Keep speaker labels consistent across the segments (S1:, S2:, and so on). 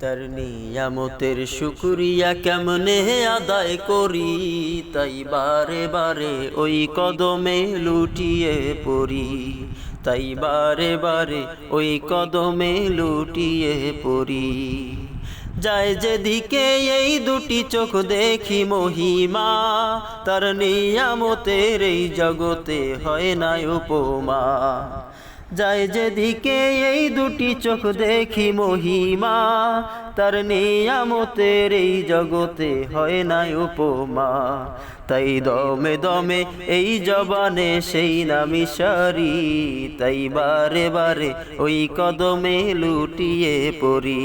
S1: তার নিয়ামতের শুকুরিয়া কেমনে আদায় করি? তাই বারে বারে ওই কদমে লুটিয়ে পড়ি। তাই বারে বারে ওই কদমে লুটিয়ে পড়ি। যায় যেদিকে এই দুটি চোখ দেখি মহিমা, তার নিয়ামতের এই জগতে হয় না উপমা। যায় যেদিকে এই দুটি চোখ দেখি মহিমা, তার নিয়ামতের এই জগতে হয় নাই উপমা। তাই দমে দমে এই জবানে সেই নামি সারি, তাই বারে বারে ওই কদমে লুটিয়ে পড়ি।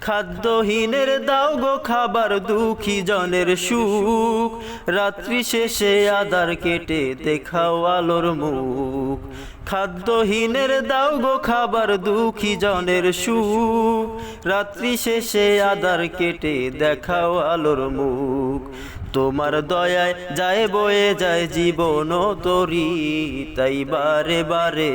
S1: খাদ্যহীনের দাও গো খাবার দুঃখী জনের সুখ। রাত্রি শেষে আদার কেটে দেখাও আলোর মুখ। খাদ্যহীনের দাও গো খাবার দুঃখী জনের সুখ। রাত্রি শেষে আদার কেটে দেখাও আলোর মুখ। তোমার দয়ায় যায় বয়ে যায় জীবন তরি, তাই বারে বারে